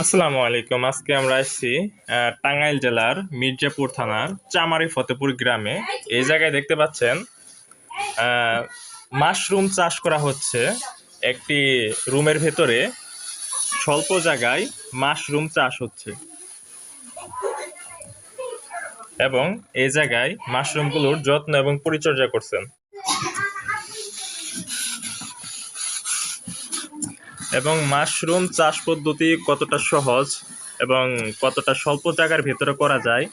আসসালামু আলাইকুম। আজকে আমরা আসছি টাঙ্গাইল জেলার মির্জাপুর থানার চামারি ফতেপুর গ্রামে। এই জায়গায় দেখতে পাচ্ছেন মাশরুম চাষ করা হচ্ছে। একটি রুমের ভেতরে স্বল্প জায়গায় মাশরুম চাষ হচ্ছে। এবং এই জায়গায় মাশরুমগুলোর যত্ন এবং পরিচর্যা করছেন। এবং মাশরুম চাষ পদ্ধতি কতটা সহজ এবং কতটা স্বল্প জায়গার ভেতরে করা যায়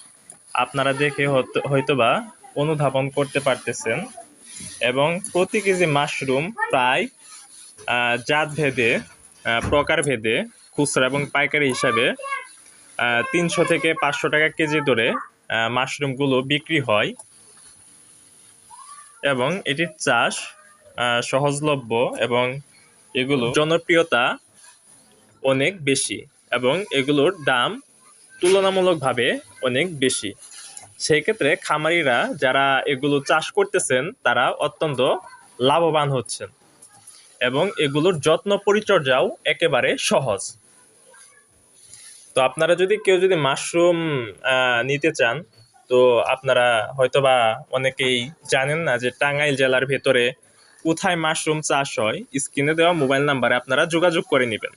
আপনারা দেখে হয়তো- হয়তোবা অনুধাবন করতে পারতেছেন। এবং প্রতি কেজি মাশরুম প্রায় আহ, জাত ভেদে প্রকার ভেদে খুচরা এবং পাইকারি হিসাবে তিনশো থেকে পাঁচশো টাকা কেজি ধরে মাশরুমগুলো বিক্রি হয়। এবং এটির চাষ সহজলভ্য এবং এগুলো জনপ্রিয়তা অনেক বেশি এবং এগুলোর দাম তুলনামূলকভাবে অনেক বেশি। সেই ক্ষেত্রে খামারিরা যারা এগুলো চাষ করতেছেন, তারা অত্যন্ত লাভবান হচ্ছেন এবং এগুলোর যত্ন পরিচর্যাও একেবারে সহজ। তো আপনারা যদি কেউ যদি মাশরুম নিতে চান, তো আপনারা হয়তোবা অনেকেই জানেন না যে টাঙ্গাইল জেলার ভেতরে কোথায় মাশরুম চাষ হয় স্ক্রিনে দেওয়া মোবাইল নাম্বারে আপনারা যোগাযোগ করে নেবেন।